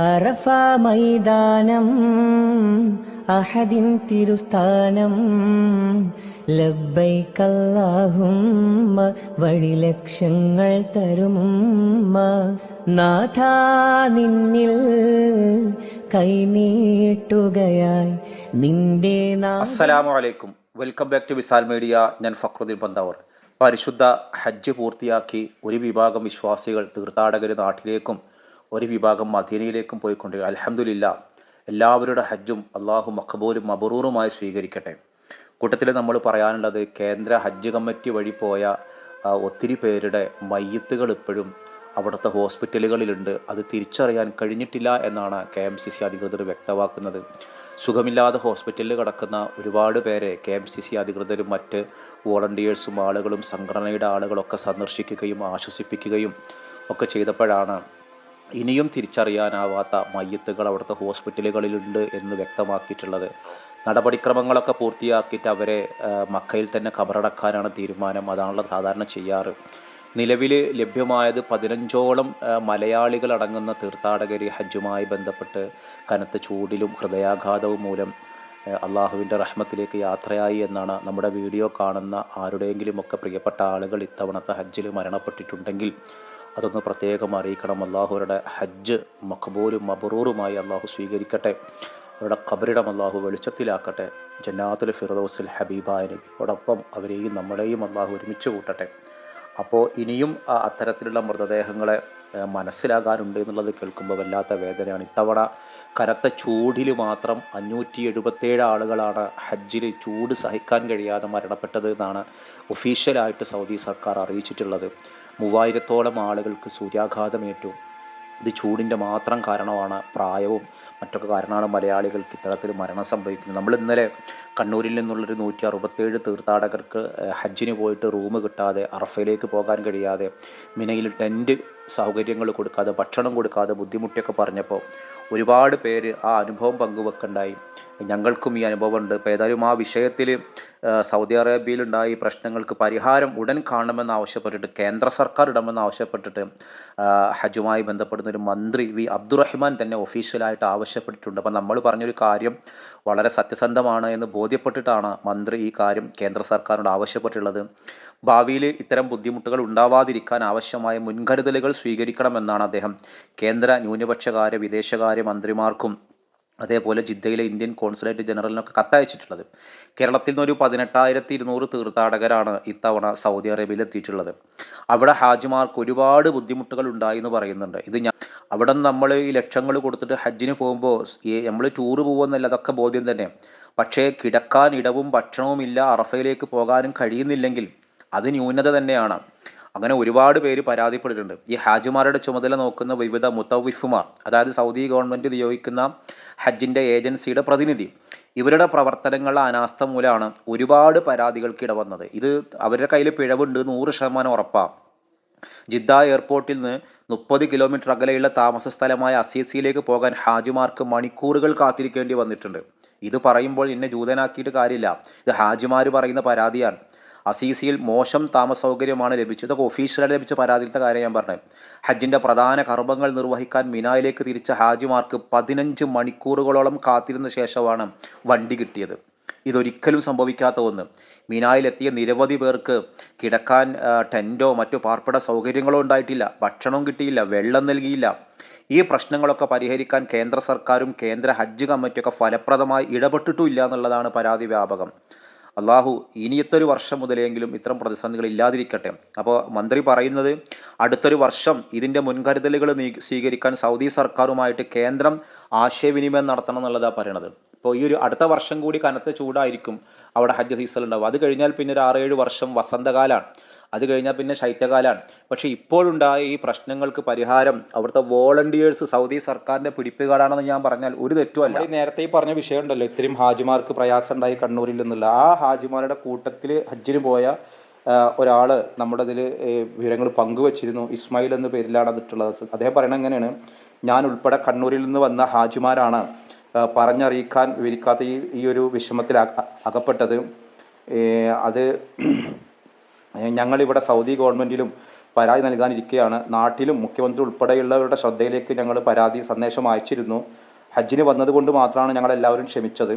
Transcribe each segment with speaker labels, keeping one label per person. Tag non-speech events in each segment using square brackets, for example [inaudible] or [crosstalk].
Speaker 1: അറഫ മൈതാനം അഹദിൻ തിരുസ്ഥാനം. ലബ്ബൈക്കല്ലാഹുമ്മ വഴി ലക്ഷ്യങ്ങൾ തരും നാഥാ നിന്നിൽ കൈനീട്ടുകയായി നിന്റെ
Speaker 2: അസ്സലാമു അലൈക്കും. Welcome back to Visal media. ഞാൻ ഫക്രുദ്ദീൻ പന്താവർ. പരിശുദ്ധ ഹജ്ജ് പൂർത്തിയാക്കി ഒരു വിഭാഗം വിശ്വാസികൾ തീർത്ഥാടകർ നാട്ടിലേക്കും ഒരു വിഭാഗം മദീനയിലേക്കും പോയിക്കൊണ്ട് അലഹമുല്ല എല്ലാവരുടെ ഹജ്ജും അള്ളാഹു മഖബൂലും മബറൂറുമായി സ്വീകരിക്കട്ടെ. കൂട്ടത്തിൽ നമ്മൾ പറയാനുള്ളത് കേന്ദ്ര ഹജ്ജ് കമ്മിറ്റി വഴി പോയ ഒത്തിരി പേരുടെ മയ്യത്തുകൾ ഇപ്പോഴും അവിടുത്തെ ഹോസ്പിറ്റലുകളിലുണ്ട്. അത് തിരിച്ചറിയാൻ കഴിഞ്ഞിട്ടില്ല എന്നാണ് കെ എം സി സി അധികൃതർ വ്യക്തമാക്കുന്നത്. സുഖമില്ലാതെ ഹോസ്പിറ്റലിൽ കിടക്കുന്ന ഒരുപാട് പേരെ കെ എം സി സി അധികൃതരും മറ്റ് വോളണ്ടിയേഴ്സും ആളുകളും സംഘടനയുടെ ആളുകളൊക്കെ സന്ദർശിക്കുകയും ആശ്വസിപ്പിക്കുകയും ഒക്കെ ചെയ്തപ്പോഴാണ് ഇനിയും തിരിച്ചറിയാനാവാത്ത മയ്യത്തുകൾ അവിടുത്തെ ഹോസ്പിറ്റലുകളിലുണ്ട് എന്ന് വ്യക്തമാക്കിയിട്ടുള്ളത്. നടപടിക്രമങ്ങളൊക്കെ പൂർത്തിയാക്കിയിട്ട് അവരെ മക്കയിൽ തന്നെ കബറടക്കാനാണ് തീരുമാനം. അതാണല്ലോ സാധാരണ ചെയ്യാറ്. നിലവിൽ ലഭ്യമായത് പതിനഞ്ചോളം മലയാളികൾ അടങ്ങുന്ന തീർത്ഥാടകർ ഹജ്ജുമായി ബന്ധപ്പെട്ട് കനത്ത ചൂടിലും ഹൃദയാഘാതവും മൂലം അള്ളാഹുവിന്റെ റഹ്മത്തിലേക്ക് യാത്രയായി എന്നാണ് നമ്മുടെ വീഡിയോ കാണുന്ന ആരുടെയെങ്കിലുമൊക്കെ പ്രിയപ്പെട്ട ആളുകൾ ഇത്തവണത്തെ ഹജ്ജിൽ മരണപ്പെട്ടിട്ടുണ്ടെങ്കിൽ അതൊന്ന് പ്രത്യേകം അറിയിക്കണം. അള്ളാഹുരുടെ ഹജ്ജ് മഖബൂലും മബറൂറുമായി അള്ളാഹു സ്വീകരിക്കട്ടെ. അവരുടെ ഖബറിടം അള്ളാഹു വെളിച്ചത്തിലാക്കട്ടെ. ജന്നാത്തുൽ ഫിറദോസിൽ ഹബീബായ നബിയോടൊപ്പം അവരെയും നമ്മളെയും അള്ളാഹു ഒരുമിച്ച് കൂട്ടട്ടെ. അപ്പോൾ ഇനിയും അത്തരത്തിലുള്ള മൃതദേഹങ്ങളെ മനസ്സിലാകാനുണ്ട് എന്നുള്ളത് കേൾക്കുമ്പോൾ വല്ലാത്ത വേദനയാണ്. ഇത്തവണ കനത്ത ചൂടിൽ മാത്രം അഞ്ഞൂറ്റി എഴുപത്തേഴ് ആളുകളാണ് ഹജ്ജിൽ ചൂട് സഹിക്കാൻ കഴിയാതെ മരണപ്പെട്ടത് എന്നാണ് ഒഫീഷ്യലായിട്ട് സൗദി സർക്കാർ അറിയിച്ചിട്ടുള്ളത്. മൂവായിരത്തോളം ആളുകൾക്ക് സൂര്യാഘാതമേറ്റു. ഇത് ചൂടിന്റെ മാത്രം കാരണമാണ് പ്രായവും മറ്റൊക്കെ കാരണമാണ് മലയാളികൾക്ക് ഇത്തരത്തിൽ മരണം സംഭവിക്കുന്നത്. നമ്മൾ ഇന്നലെ കണ്ണൂരിൽ നിന്നുള്ളൊരു നൂറ്റി അറുപത്തേഴ് തീർത്ഥാടകർക്ക് ഹജ്ജിന് പോയിട്ട് റൂം കിട്ടാതെ അറഫയിലേക്ക് പോകാൻ കഴിയാതെ മിനയിൽ ടെന്റ് സൗകര്യങ്ങൾ കൊടുക്കാതെ ഭക്ഷണം കൊടുക്കാതെ ബുദ്ധിമുട്ടിയൊക്കെ പറഞ്ഞപ്പോൾ ഒരുപാട് പേര് ആ അനുഭവം പങ്കുവെക്കുണ്ടായി. ഞങ്ങൾക്കും ഈ അനുഭവമുണ്ട്. ഇപ്പോൾ ഏതായാലും ആ വിഷയത്തിൽ സൗദി അറേബ്യയിലുണ്ടായ ഈ പ്രശ്നങ്ങൾക്ക് പരിഹാരം ഉടൻ കാണണമെന്ന് ആവശ്യപ്പെട്ടിട്ട് കേന്ദ്ര സർക്കാർ ഇടമെന്ന് ആവശ്യപ്പെട്ടിട്ട് ഹജുമായി ബന്ധപ്പെടുന്ന ഒരു മന്ത്രി വി അബ്ദുറഹ്മാൻ തന്നെ ഒഫീഷ്യലായിട്ട് ആവശ്യപ്പെട്ടിട്ടുണ്ട്. അപ്പം നമ്മൾ പറഞ്ഞൊരു കാര്യം വളരെ സത്യസന്ധമാണ് എന്ന് ബോധ്യപ്പെട്ടിട്ടാണ് മന്ത്രി ഈ കാര്യം കേന്ദ്ര സർക്കാരിനോട് ആവശ്യപ്പെട്ടിട്ടുള്ളത്. ഭാവിയിൽ ഇത്തരം ബുദ്ധിമുട്ടുകൾ ഉണ്ടാവാതിരിക്കാൻ ആവശ്യമായ മുൻകരുതലുകൾ സ്വീകരിക്കണമെന്നാണ് അദ്ദേഹം കേന്ദ്ര ന്യൂനപക്ഷകാര്യ വിദേശകാര്യ മന്ത്രിമാർക്കും അതേപോലെ ജിദ്ദയിലെ ഇന്ത്യൻ കോൺസുലേറ്റ് ജനറലിനൊക്കെ കത്തയച്ചിട്ടുള്ളത്. കേരളത്തിൽ നിന്ന് ഒരു പതിനെട്ടായിരത്തി ഇരുന്നൂറ് തീർത്ഥാടകരാണ് ഇത്തവണ സൗദി അറേബ്യയിൽ എത്തിയിട്ടുള്ളത്. അവിടെ ഹാജിമാർക്ക് ഒരുപാട് ബുദ്ധിമുട്ടുകൾ ഉണ്ടായി എന്ന് പറയുന്നുണ്ട്. ഇത് ഞാൻ അവിടെ നമ്മൾ ഈ ലക്ഷങ്ങൾ കൊടുത്തിട്ട് ഹജ്ജിന് പോകുമ്പോൾ ഈ നമ്മൾ ടൂറ് പോകുമെന്നല്ല അതൊക്കെ ബോധ്യം തന്നെ. പക്ഷേ കിടക്കാൻ ഇടവും ഭക്ഷണവും ഇല്ല അറഫയിലേക്ക് പോകാനും കഴിയുന്നില്ലെങ്കിൽ അത് ന്യൂനത തന്നെയാണ്. അങ്ങനെ ഒരുപാട് പേര് പരാതിപ്പെട്ടിട്ടുണ്ട്. ഈ ഹാജിമാരുടെ ചുമതല നോക്കുന്ന വിവിധ മുത്തവിഫുമാർ അതായത് സൗദി ഗവൺമെന്റ് നിയോഗിക്കുന്ന ഹജ്ജിന്റെ ഏജൻസിയുടെ പ്രതിനിധി ഇവരുടെ പ്രവർത്തനങ്ങൾ അനാസ്ഥ മൂലമാണ് ഒരുപാട് പരാതികൾക്ക് ഇടവന്നത്. ഇത് അവരുടെ കയ്യിൽ പിഴവുണ്ട് നൂറ് ശതമാനം ഉറപ്പാണ് ജിദ്ദ എയർപോർട്ടിൽ നിന്ന് മുപ്പത് കിലോമീറ്റർ അകലെയുള്ള താമസ സ്ഥലമായ അസീസിയിലേക്ക് പോകാൻ ഹാജിമാർക്ക് മണിക്കൂറുകൾ കാത്തിരിക്കേണ്ടി വന്നിട്ടുണ്ട്. ഇത് പറയുമ്പോൾ എന്നെ ജൂതനാക്കിയിട്ട് കാര്യമില്ല. ഇത് ഹാജിമാർ പറയുന്ന പരാതിയാണ്. അസീസിയിൽ മോശം താമസ സൗകര്യമാണ് ലഭിച്ചത് ഇതൊക്കെ ഒഫീഷ്യലായി ലഭിച്ച പരാതിയിലത്തെ കാര്യം ഞാൻ പറഞ്ഞത് ഹജ്ജിന്റെ പ്രധാന കർമ്മങ്ങൾ നിർവഹിക്കാൻ മിനായിലേക്ക് തിരിച്ച ഹാജിമാർക്ക് പതിനഞ്ച് മണിക്കൂറുകളോളം കാത്തിരുന്ന ശേഷമാണ് വണ്ടി കിട്ടിയത്. ഇതൊരിക്കലും സംഭവിക്കാത്ത ഒന്ന്. മിനായിലെത്തിയ നിരവധി പേർക്ക് കിടക്കാൻ ടെന്റോ മറ്റു പാർപ്പിട സൗകര്യങ്ങളോ ഉണ്ടായിട്ടില്ല. ഭക്ഷണവും കിട്ടിയില്ല വെള്ളം നൽകിയില്ല. ഈ പ്രശ്നങ്ങളൊക്കെ പരിഹരിക്കാൻ കേന്ദ്ര സർക്കാരും കേന്ദ്ര ഹജ്ജ് കമ്മിറ്റിയൊക്കെ ഫലപ്രദമായി ഇടപെട്ടിട്ടുമില്ല എന്നുള്ളതാണ് പരാതി വ്യാപകം. അള്ളാഹു ഇനിയത്തൊരു വർഷം മുതലെങ്കിലും ഇത്തരം പ്രതിസന്ധികൾ ഇല്ലാതിരിക്കട്ടെ. അപ്പോൾ മന്ത്രി പറയുന്നത് അടുത്തൊരു വർഷം ഇതിന്റെ മുൻകരുതലുകൾ സ്വീകരിക്കാൻ സൗദി സർക്കാരുമായിട്ട് കേന്ദ്രം ആശയവിനിമയം നടത്തണം എന്നുള്ളതാണ് പറയണത്. അപ്പോൾ ഈ ഒരു അടുത്ത വർഷം കൂടി കനത്ത ചൂടായിരിക്കും അവിടെ ഹജ്ജ് സീസൺ ഉണ്ടാവും അത് കഴിഞ്ഞാൽ പിന്നെ ഒരു ആറേഴ് വർഷം വസന്തകാലമാണ് അത് കഴിഞ്ഞാൽ പിന്നെ ശൈത്യകാലമാണ് പക്ഷേ ഇപ്പോഴുണ്ടായ ഈ പ്രശ്നങ്ങൾക്ക് പരിഹാരം അവിടുത്തെ വോളണ്ടിയേഴ്സ് സൗദി സർക്കാരിന്റെ പിടിപ്പുകാരാണെന്ന് ഞാൻ പറഞ്ഞാൽ ഒരു തെറ്റുമല്ല ഈ നേരത്തെ ഈ പറഞ്ഞ വിഷയം ഉണ്ടല്ലോ ഇത്രയും ഹാജിമാർക്ക് പ്രയാസം ഉണ്ടായി കണ്ണൂരിൽ നിന്നുള്ള ആ ഹാജിമാരുടെ കൂട്ടത്തിൽ ഹജ്ജിന് പോയ ഒരാൾ നമ്മുടെ ഇതിൽ വിവരങ്ങൾ പങ്കുവച്ചിരുന്നു. ഇസ്മായിൽ എന്ന പേരിലാണ് അതിട്ടുള്ളത്. അദ്ദേഹം പറയണത് എങ്ങനെയാണ്? ഞാൻ ഉൾപ്പെടെ കണ്ണൂരിൽ നിന്ന് വന്ന ഹാജിമാരാണ് പറഞ്ഞറിയിക്കാൻ വിവരിക്കാത്ത ഈ ഈ ഒരു വിഷമത്തിൽ അക- അകപ്പെട്ടത്. അത് ഞങ്ങളിവിടെ സൗദി ഗവൺമെന്റിലും പരാതി നൽകാനിരിക്കുകയാണ് നാട്ടിലും മുഖ്യമന്ത്രി ഉൾപ്പെടെയുള്ളവരുടെ ശ്രദ്ധയിലേക്ക് ഞങ്ങൾ പരാതി സന്ദേശം അയച്ചിരുന്നു. ഹജ്ജിന് വന്നതുകൊണ്ട് മാത്രമാണ് ഞങ്ങൾ എല്ലാവരും ക്ഷമിച്ചത്.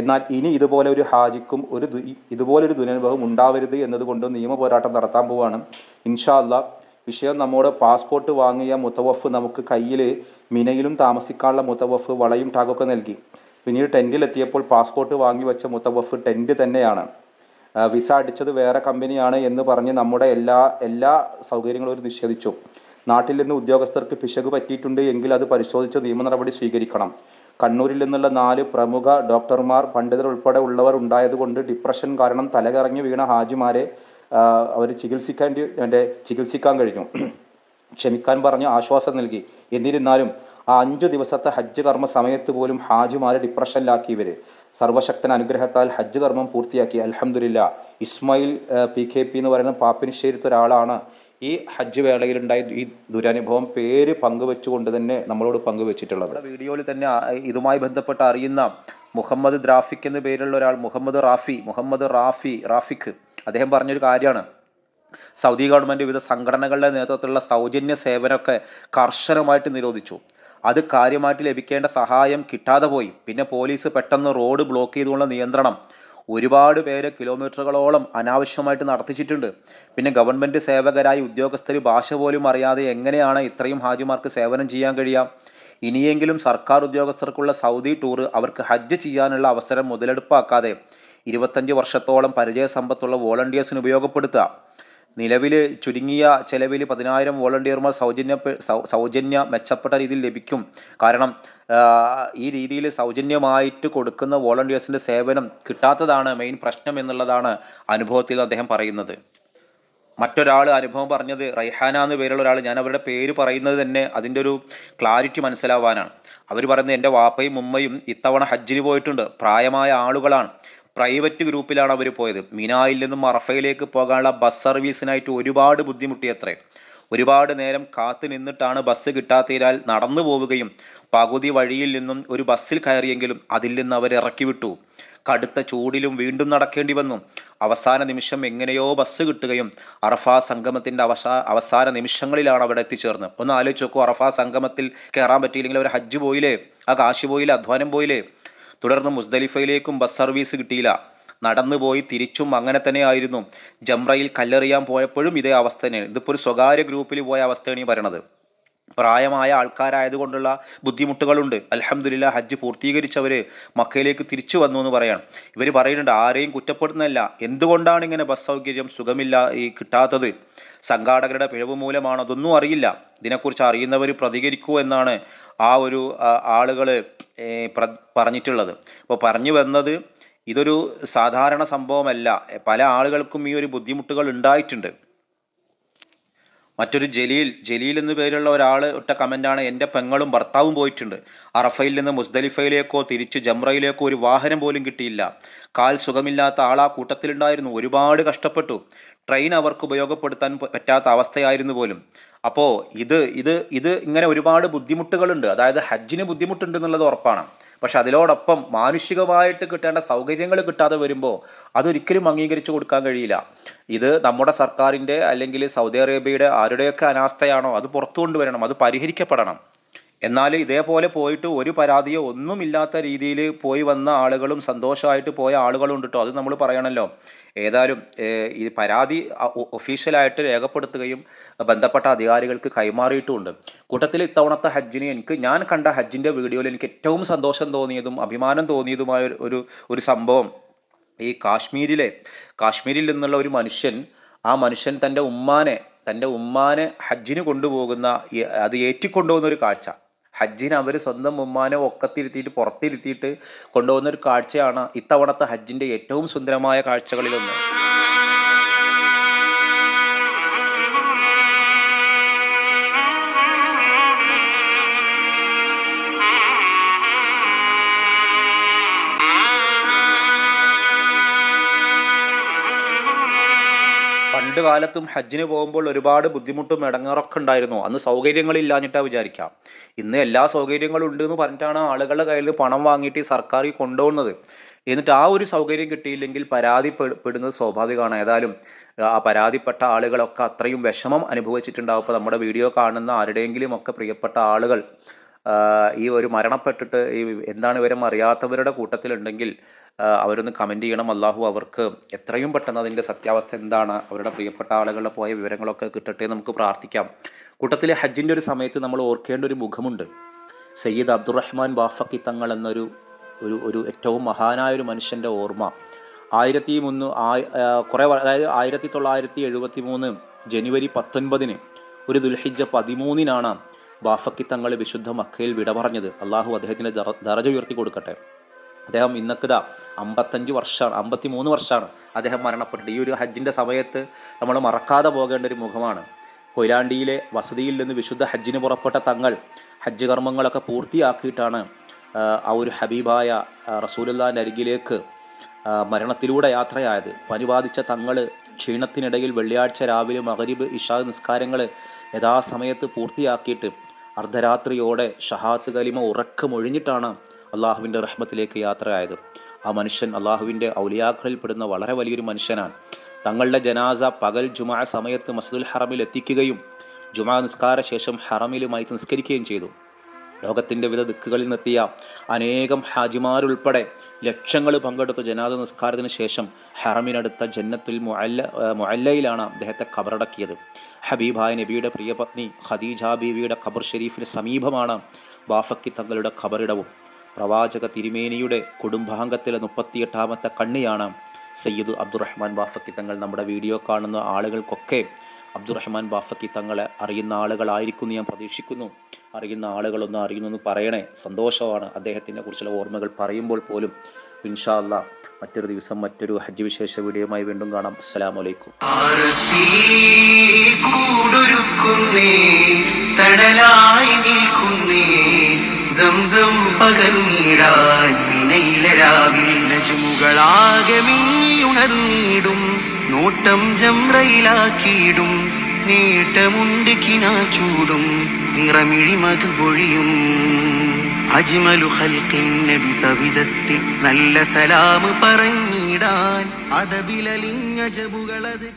Speaker 2: എന്നാൽ ഇനി ഇതുപോലെ ഒരു ഹാജിക്കും ഒരു ഇതുപോലൊരു ദുരനുഭവം ഉണ്ടാവരുത് എന്നതുകൊണ്ട് നിയമ പോരാട്ടം നടത്താൻ പോവുകയാണ് ഇൻഷാല്ല വിഷയം നമ്മോട് പാസ്പോർട്ട് വാങ്ങിയ മുത്തവഫ് നമുക്ക് കയ്യിൽ മിനയിലും താമസിക്കാനുള്ള മുത്തവഫ് വളയും ടാഗൊക്കെ നൽകി. പിന്നീട് ടെന്റിലെത്തിയപ്പോൾ പാസ്പോർട്ട് വാങ്ങി വെച്ച മുത്തവഫ് ടെന്റ് തന്നെയാണ്. വിസ അടിച്ചത് വേറെ കമ്പനിയാണ് എന്ന് പറഞ്ഞ് നമ്മുടെ എല്ലാ എല്ലാ സൗകര്യങ്ങളും അവർ നിഷേധിച്ചു. നാട്ടിൽ നിന്ന് ഉദ്യോഗസ്ഥർക്ക് പിശക് പറ്റിയിട്ടുണ്ട് എങ്കിൽ അത് പരിശോധിച്ച് നിയമ നടപടി സ്വീകരിക്കണം. കണ്ണൂരിൽ നിന്നുള്ള നാല് പ്രമുഖ ഡോക്ടർമാർ പണ്ഡിതർ ഉൾപ്പെടെ ഉള്ളവർ ഉണ്ടായതുകൊണ്ട് ഡിപ്രഷൻ കാരണം തലകറങ്ങി വീണ ഹാജിമാരെ അവർ ചികിത്സിക്കാൻ എന്റെ ചികിത്സിക്കാൻ കഴിഞ്ഞു. [clears throat] ക്ഷമിക്കാൻ പറഞ്ഞ് ആശ്വാസം നൽകി. എന്നിരുന്നാലും ആ അഞ്ചു ദിവസത്തെ ഹജ്ജ് കർമ്മ സമയത്ത് പോലും ഹാജിമാരെ ഡിപ്രഷനിലാക്കി ഇവർ സർവശക്തൻ അനുഗ്രഹത്താൽ ഹജ്ജ് കർമ്മം പൂർത്തിയാക്കി. അലഹമുല്ല ഇസ്മായിൽ പി കെ പി എന്ന് പറയുന്ന പാപ്പിനിശ്ശേരിത്തെ ഒരാളാണ് ഈ ഹജ്ജ് വേളയിലുണ്ടായ ഈ ദുരനുഭവം പേര് പങ്കുവെച്ചുകൊണ്ട് തന്നെ നമ്മളോട് പങ്കുവെച്ചിട്ടുള്ളത്. വീഡിയോയിൽ തന്നെ ഇതുമായി ബന്ധപ്പെട്ട് അറിയുന്ന മുഹമ്മദ് ദ്രാഫിക് എന്ന പേരുള്ള ഒരാൾ മുഹമ്മദ് റാഫി മുഹമ്മദ് റാഫി റാഫിഖ് അദ്ദേഹം പറഞ്ഞൊരു കാര്യമാണ്. സൗദി ഗവൺമെന്റ് വിവിധ സംഘടനകളുടെ നേതൃത്വത്തിലുള്ള സൗജന്യ സേവനമൊക്കെ കർശനമായിട്ട് നിരോധിച്ചു. അത് കാര്യമായിട്ട് ലഭിക്കേണ്ട സഹായം കിട്ടാതെ പോയി. പിന്നെ പോലീസ് പെട്ടെന്ന് റോഡ് ബ്ലോക്ക് ചെയ്തുകൊണ്ടുള്ള നിയന്ത്രണം. ഒരുപാട് പേര് കിലോമീറ്ററുകളോളം അനാവശ്യമായിട്ട് നടത്തിച്ചിട്ടുണ്ട്. പിന്നെ ഗവൺമെന്റ് സേവകരായ ഉദ്യോഗസ്ഥർ ഭാഷ പോലും അറിയാതെ എങ്ങനെയാണ് ഇത്രയും ഹാജിമാർക്ക് സേവനം ചെയ്യാൻ കഴിയുക? ഇനിയെങ്കിലും സർക്കാർ ഉദ്യോഗസ്ഥർക്കുള്ള സൗദി ടൂർ അവർക്ക് ഹജ്ജ് ചെയ്യാനുള്ള അവസരം മുതലെടുപ്പാക്കാതെ ഇരുപത്തഞ്ച് വർഷത്തോളം പരിചയ സമ്പത്തുള്ള വോളണ്ടിയേഴ്സിന് ഉപയോഗപ്പെടുത്തുക. നിലവിൽ ചുരുങ്ങിയ ചെലവിൽ പതിനായിരം വോളണ്ടിയർമാർ സൗജന്യ സൗജന്യ മെച്ചപ്പെട്ട രീതിയിൽ ലഭിക്കും. കാരണം ഈ രീതിയിൽ സൗജന്യമായിട്ട് കൊടുക്കുന്ന വോളണ്ടിയേഴ്സിന്റെ സേവനം കിട്ടാത്തതാണ് മെയിൻ പ്രശ്നം എന്നുള്ളതാണ് അനുഭവത്തിൽ അദ്ദേഹം പറയുന്നത്. മറ്റൊരാൾ അനുഭവം പറഞ്ഞത് റൈഹാന എന്ന് പേരുള്ള ഒരാൾ ഞാൻ അവരുടെ പേര് പറയുന്നത് തന്നെ അതിന്റെ ഒരു ക്ലാരിറ്റി മനസ്സിലാവാനാണ്. അവർ പറയുന്നത് എന്റെ വാപ്പയും ഉമ്മയും ഇത്തവണ ഹജ്ജിന് പോയിട്ടുണ്ട്. പ്രായമായ ആളുകളാണ്. പ്രൈവറ്റ് ഗ്രൂപ്പിലാണ് അവർ പോയത്. മിനായിൽ നിന്നും അറഫയിലേക്ക് പോകാനുള്ള ബസ് സർവീസിനായിട്ട് ഒരുപാട് ബുദ്ധിമുട്ടിയത്രേ ഒരുപാട് നേരം കാത്തു നിന്നിട്ടാണ് ബസ് കിട്ടാത്തതിനാൽ നടന്നു പോവുകയും പകുതി വഴിയിൽ നിന്നും ഒരു ബസ്സിൽ കയറിയെങ്കിലും അതിൽ നിന്ന് അവർ ഇറക്കി വിട്ടു. കടുത്ത ചൂടിലും വീണ്ടും നടക്കേണ്ടി വന്നു. അവസാന നിമിഷം എങ്ങനെയോ ബസ് കിട്ടുകയും അറഫ സംഗമത്തിന്റെ അവസാ അവസാന നിമിഷങ്ങളിലാണ് അവിടെ എത്തിച്ചേർന്ന് ഒന്ന് ആലോചിച്ച് നോക്കൂ അറഫ സംഗമത്തിൽ കയറാൻ പറ്റിയില്ലെങ്കിൽ അവർ ഹജ്ജ് പോയില്ലേ? ആ കാശി പോയില്ലേ? അധ്വാനം പോയില്ലേ? തുടർന്ന് മുസ്ദലിഫയിലേക്കും ബസ് സർവീസ് കിട്ടിയില്ല. നടന്നു പോയി തിരിച്ചും അങ്ങനെ തന്നെ ആയിരുന്നു ജംറയിൽ കല്ലെറിയാൻ പോയപ്പോഴും ഇതേ അവസ്ഥ തന്നെയാണ് ഇതിപ്പോൾ ഒരു സ്വകാര്യ ഗ്രൂപ്പിൽ പോയ അവസ്ഥയാണ് ഈ പറയണത്. പ്രായമായ ആൾക്കാരായതുകൊണ്ടുള്ള ബുദ്ധിമുട്ടുകളുണ്ട്. അൽഹംദുലില്ലാ ഹജ്ജ് പൂർത്തീകരിച്ചവർ മക്കയിലേക്ക് തിരിച്ചു വന്നു എന്ന് പറയാണ്. ഇവർ പറയുന്നുണ്ട് ആരെയും കുറ്റപ്പെടുന്നതല്ല എന്തുകൊണ്ടാണ് ഇങ്ങനെ ബസ് സൗകര്യം സുഖമില്ല ഈ കിട്ടാത്തത്? സംഘാടകരുടെ പിഴവ് മൂലമാണ്? അതൊന്നും അറിയില്ല. ഇതിനെക്കുറിച്ച് അറിയുന്നവർ പ്രതികരിക്കൂ എന്നാണ് ആ ഒരു ആളുകൾ പറഞ്ഞിട്ടുള്ളത്. അപ്പോൾ പറഞ്ഞു വന്നത് ഇതൊരു സാധാരണ സംഭവമല്ല. പല ആളുകൾക്കും ഈ ഒരു ബുദ്ധിമുട്ടുകൾ ഉണ്ടായിട്ടുണ്ട്. മറ്റൊരു ജലീൽ ജലീൽ എന്ന് പേരുള്ള ഒരാൾ ഇട്ട കമന്റാണ് എന്റെ പെങ്ങളും ഭർത്താവും പോയിട്ടുണ്ട്. അറഫയിൽ നിന്ന് മുസ്ദലിഫയിലേക്കോ തിരിച്ച് ജംറയിലേക്കോ ഒരു വാഹനം പോലും കിട്ടിയില്ല. കാൽ സുഖമില്ലാത്ത ആൾ ആ കൂട്ടത്തിലുണ്ടായിരുന്നു. ഒരുപാട് കഷ്ടപ്പെട്ടു. ട്രെയിൻ അവർക്ക് ഉപയോഗപ്പെടുത്താൻ പറ്റാത്ത അവസ്ഥയായിരുന്നു പോലും. അപ്പോൾ ഇത് ഇത് ഇത് ഇങ്ങനെ ഒരുപാട് ബുദ്ധിമുട്ടുകളുണ്ട്. അതായത് ഹജ്ജിന് ബുദ്ധിമുട്ടുണ്ട് എന്നുള്ളത് ഉറപ്പാണ്. പക്ഷെ അതിലോടൊപ്പം മാനുഷികമായിട്ട് കിട്ടേണ്ട സൗകര്യങ്ങൾ കിട്ടാതെ വരുമ്പോൾ അതൊരിക്കലും അംഗീകരിച്ചു കൊടുക്കാൻ കഴിയില്ല. ഇത് നമ്മുടെ സർക്കാരിന്റെ അല്ലെങ്കിൽ സൗദി അറേബ്യയുടെ ആരുടെയൊക്കെ അനാസ്ഥയാണോ അത് പുറത്തു കൊണ്ടുവരണം അത് പരിഹരിക്കപ്പെടണം. എന്നാൽ ഇതേപോലെ പോയിട്ട് ഒരു പരാതിയോ ഒന്നുമില്ലാത്ത രീതിയിൽ പോയി വന്ന ആളുകളും സന്തോഷമായിട്ട് പോയ ആളുകളും ഉണ്ട് കേട്ടോ അത് നമ്മൾ പറയണല്ലോ. ഏതായാലും ഈ പരാതി ഒഫീഷ്യലായിട്ട് രേഖപ്പെടുത്തുകയും ബന്ധപ്പെട്ട അധികാരികൾക്ക് കൈമാറിയിട്ടുമുണ്ട്. കൂട്ടത്തിൽ ഇത്തവണത്തെ ഹജ്ജിന് എനിക്ക് ഞാൻ കണ്ട ഹജ്ജിന്റെ വീഡിയോയിൽ എനിക്ക് ഏറ്റവും സന്തോഷം തോന്നിയതും അഭിമാനം തോന്നിയതുമായ ഒരു- ഒരു സംഭവം ഈ കാശ്മീരിലെ കാശ്മീരിൽ നിന്നുള്ള ഒരു മനുഷ്യൻ ആ മനുഷ്യൻ തന്റെ ഉമ്മാനെ തന്റെ ഉമ്മാനെ ഹജ്ജിന് കൊണ്ടുപോകുന്ന അത് ഏറ്റിക്കൊണ്ടുപോകുന്ന ഒരു കാഴ്ച. ഹജ്ജിന് അവർ സ്വന്തം ഉമ്മാനെ ഒക്കത്തിരുത്തിയിട്ട് പുറത്തിരുത്തിയിട്ട് കൊണ്ടുപോകുന്ന ഒരു കാഴ്ചയാണ് ഇത്തവണത്തെ ഹജ്ജിന്റെ ഏറ്റവും സുന്ദരമായ കാഴ്ചകളിലൊന്ന്. പണ്ട് കാലത്തും ഹജ്ജിന് പോകുമ്പോൾ ഒരുപാട് ബുദ്ധിമുട്ടും മടങ്ങാറൊക്കെ ഉണ്ടായിരുന്നു. അന്ന് സൗകര്യങ്ങളില്ലാഞ്ഞിട്ടാ വിചാരിക്കാം. ഇന്ന് എല്ലാ സൗകര്യങ്ങളും ഉണ്ട് എന്ന് പറഞ്ഞിട്ടാണ് ആളുകളുടെ കയ്യിൽ നിന്ന് പണം വാങ്ങിയിട്ട് സർക്കാർ കൊണ്ടുപോകുന്നത്. എന്നിട്ട് ആ ഒരു സൗകര്യം കിട്ടിയില്ലെങ്കിൽ പരാതിപ്പെടുന്നത് സ്വാഭാവികമാണ്. ഏതായാലും ആ പരാതിപ്പെട്ട ആളുകളൊക്കെ അത്രയും വിഷമം അനുഭവിച്ചിട്ടുണ്ടാവും. അപ്പോൾ നമ്മുടെ വീഡിയോ കാണുന്ന ആരുടെയെങ്കിലും ഒക്കെ പ്രിയപ്പെട്ട ആളുകൾ ഈ ഒരു മരണപ്പെട്ടിട്ട് ഈ എന്താണ് വിവരം അറിയാത്തവരുടെ കൂട്ടത്തിലുണ്ടെങ്കിൽ അവരൊന്ന് കമന്റ് ചെയ്യണം. അള്ളാഹു അവർക്ക് എത്രയും പെട്ടെന്ന് അതിന്റെ സത്യാവസ്ഥ എന്താണ് അവരുടെ പ്രിയപ്പെട്ട ആളുകളുടെ പോയ വിവരങ്ങളൊക്കെ കിട്ടട്ടെ നമുക്ക് പ്രാർത്ഥിക്കാം. കൂട്ടത്തിലെ ഹജ്ജിന്റെ ഒരു സമയത്ത് നമ്മൾ ഓർക്കേണ്ട ഒരു മുഖമുണ്ട്. സയ്യിദ് അബ്ദുറഹ്മാൻ ബാഫക്കി തങ്ങൾ എന്നൊരു ഒരു ഒരു ഏറ്റവും മഹാനായ ഒരു മനുഷ്യന്റെ ഓർമ്മ. ആയിരത്തി മുന്നൂ കുറേ അതായത് ആയിരത്തി തൊള്ളായിരത്തി എഴുപത്തി മൂന്ന് ജനുവരി പത്തൊൻപതിന് ഒരു ദുൽഹിജ പതിമൂന്നിനാണ് ബാഫക്കി തങ്ങൾ വിശുദ്ധ മക്കയിൽ വിട പറഞ്ഞത്. അള്ളാഹു അദ്ദേഹത്തിന്റെ ദറ- ദറജ ഉയർത്തി കൊടുക്കട്ടെ. അദ്ദേഹം ഇന്നക്കിതാ അമ്പത്തഞ്ച് വർഷമാണ് അമ്പത്തി മൂന്ന് വർഷമാണ് അദ്ദേഹം മരണപ്പെട്ടിട്ട്. ഈ ഒരു ഹജ്ജിന്റെ സമയത്ത് നമ്മൾ മറക്കാതെ പോകേണ്ട ഒരു മുഖമാണ്. കൊയിലാണ്ടിയിലെ വസതിയിൽ നിന്ന് വിശുദ്ധ ഹജ്ജിന് പുറപ്പെട്ട തങ്ങൾ ഹജ്ജ് കർമ്മങ്ങളൊക്കെ പൂർത്തിയാക്കിയിട്ടാണ് ആ, ഒരു ഹബീബായ റസൂലുല്ലാന്റെ അരികിലേക്ക് മരണത്തിലൂടെ യാത്രയായത്. പനി തങ്ങൾ ക്ഷീണത്തിനിടയിൽ വെള്ളിയാഴ്ച രാവിലെ മകരീബ് ഇഷാ നിസ്കാരങ്ങൾ യഥാസമയത്ത് പൂർത്തിയാക്കിയിട്ട് അർദ്ധരാത്രിയോടെ ഷഹാത്ത് കലിമ ഉറക്കമൊഴിഞ്ഞിട്ടാണ് അള്ളാഹുവിന്റെ റഹ്മത്തിലേക്ക് യാത്രയായത്. ആ മനുഷ്യൻ അള്ളാഹുവിന്റെ ഔലിയാക്കളിൽപ്പെടുന്ന വളരെ വലിയൊരു മനുഷ്യനാണ്. തങ്ങളുടെ ജനാസ പകൽ ജുമാ സമയത്ത് മസ്ദുൽ ഹറമിൽ എത്തിക്കുകയും ജുമാ നിസ്കാര ശേഷം ഹറമിലുമായി നിസ്കരിക്കുകയും ചെയ്തു. ലോകത്തിന്റെ വിവിധ ദിക്കുകളിൽ നിന്നെത്തിയ അനേകം ഹാജിമാരുൾപ്പെടെ ലക്ഷങ്ങൾ പങ്കെടുത്ത ജനാദ നിസ്കാരത്തിന് ശേഷം ഹറമിനടുത്ത ജന്നത്തുൽ മുഅല്ല മുഅല്ലയിലാണ് അദ്ദേഹത്തെ ഖബറടക്കിയത് ഹബീബായ നബിയുടെ പ്രിയപത്നി ഖദീജ ബീവിയുടെ ഖബർ ഷെരീഫിന് സമീപമാണ് ബാഫക്കി തങ്ങളുടെ ഖബറിടവും. പ്രവാചക തിരുമേനിയുടെ കുടുംബാംഗത്തിലെ മുപ്പത്തിയെട്ടാമത്തെ കണ്ണിയാണ് സയ്യിദ് അബ്ദുറഹ്മാൻ ബാഫക്കി തങ്ങൾ നമ്മുടെ വീഡിയോ കാണുന്ന ആളുകൾക്കൊക്കെ അബ്ദുറഹ്മാൻ ബാഫക്കി തങ്ങളെ അറിയുന്ന ആളുകളായിരിക്കും എന്ന് ഞാൻ പ്രതീക്ഷിക്കുന്നു. അറിയുന്ന ആളുകളൊന്നും അറിയുന്നു എന്ന് പറയണേ സന്തോഷമാണ്. അദ്ദേഹത്തിനെ കുറിച്ചുള്ള ഓർമ്മകൾ പറയുമ്പോൾ പോലും ഇൻഷാ മറ്റൊരു ദിവസം മറ്റൊരു ഹജ്ജ് വിശേഷ വീഡിയോയുമായി വീണ്ടും കാണാം.
Speaker 3: തണലായി നിൽക്കുന്നേ സംസം നോട്ടം ജംറയിലാക്കിയിടും നേട്ടമുണ്ട് കിനാച്ചൂടും നിറമിഴി മധുപൊഴിയും അജ്മലു ഖൽഖിൻ നബി സവിധത്തിൽ നല്ല സലാം പറഞ്ഞിടാൻ. അതബിലലിഞ്ഞ ജബുകളത്